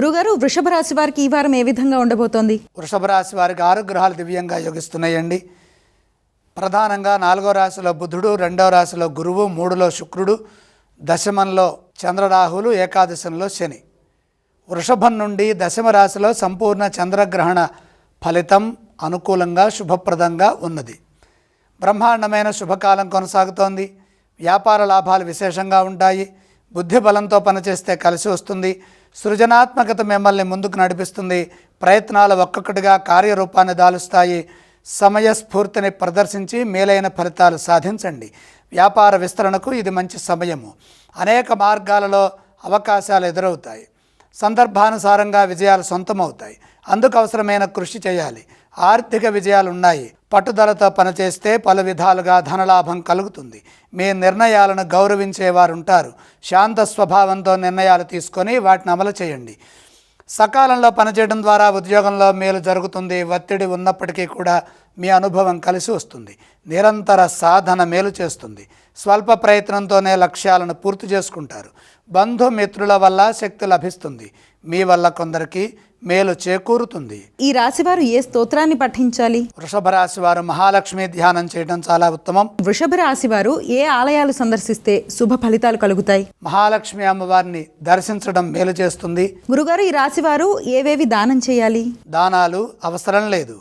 గురుగారు వృషభ రాశి వారికి ఈ వారం ఏ విధంగా ఉండబోతోంది? వృషభ రాశి వారికి ఆరు గ్రహాలు దివ్యంగా యోగిస్తున్నాయండి. ప్రధానంగా నాలుగో రాశిలో బుధుడు రెండవ రాశిలో గురువు మూడులో శుక్రుడు దశమంలో చంద్రరాహులు ఏకాదశంలో శని. వృషభం నుండి దశమ రాశిలో సంపూర్ణ చంద్రగ్రహణ ఫలితం అనుకూలంగా శుభప్రదంగా ఉన్నది. బ్రహ్మాండమైన శుభకాలం కొనసాగుతోంది. వ్యాపార లాభాలు విశేషంగా ఉంటాయి. బుద్ధి బలంతో పనిచేస్తే కలిసి వస్తుంది. సృజనాత్మకత మిమ్మల్ని ముందుకు నడిపిస్తుంది. ప్రయత్నాలు ఒక్కొక్కటిగా కార్యరూపాన్ని దాలుస్తాయి. సమయస్ఫూర్తిని ప్రదర్శించి మేలైన ఫలితాలు సాధించండి. వ్యాపార విస్తరణకు ఇది మంచి సమయము. అనేక మార్గాలలో అవకాశాలు ఎదురవుతాయి. సందర్భానుసారంగా విజయాలు సొంతమవుతాయి. అందుకు అవసరమైన కృషి చేయాలి. ఆర్థిక విజయాలు ఉన్నాయి పట్టుదలతో పనిచేస్తే పలు విధాలుగా ధనలాభం కలుగుతుంది. మీ నిర్ణయాలను గౌరవించేవారు ఉంటారు శాంత స్వభావంతో నిర్ణయాలు తీసుకొని వాటిని అమలు చేయండి. సకాలంలో పనిచేయడం ద్వారా ఉద్యోగంలో మేలు జరుగుతుంది. ఒత్తిడి ఉన్నప్పటికీ కూడా మీ అనుభవం కలిసి వస్తుంది. నిరంతర సాధన మేలు చేస్తుంది. స్వల్ప ప్రయత్నంతోనే లక్ష్యాలను పూర్తి చేసుకుంటారు. బంధుమిత్రుల వల్ల శక్తి లభిస్తుంది. మీ వల్ల కొందరికి మేలు చేకూరుతుంది. ఈ రాశి వారు ఏ స్తోత్రాన్ని పఠించాలి? వృషభ రాశి వారు మహాలక్ష్మి ధ్యానం చేయడం చాలా ఉత్తమం. వృషభ రాశి వారు ఏ ఆలయాలు సందర్శిస్తే శుభ ఫలితాలు కలుగుతాయి? మహాలక్ష్మి అమ్మవారిని దర్శించడం మేలు చేస్తుంది. గురుగారు ఈ రాశి వారు ఏవేవి దానం చేయాలి? దానాలు అవసరం లేదు.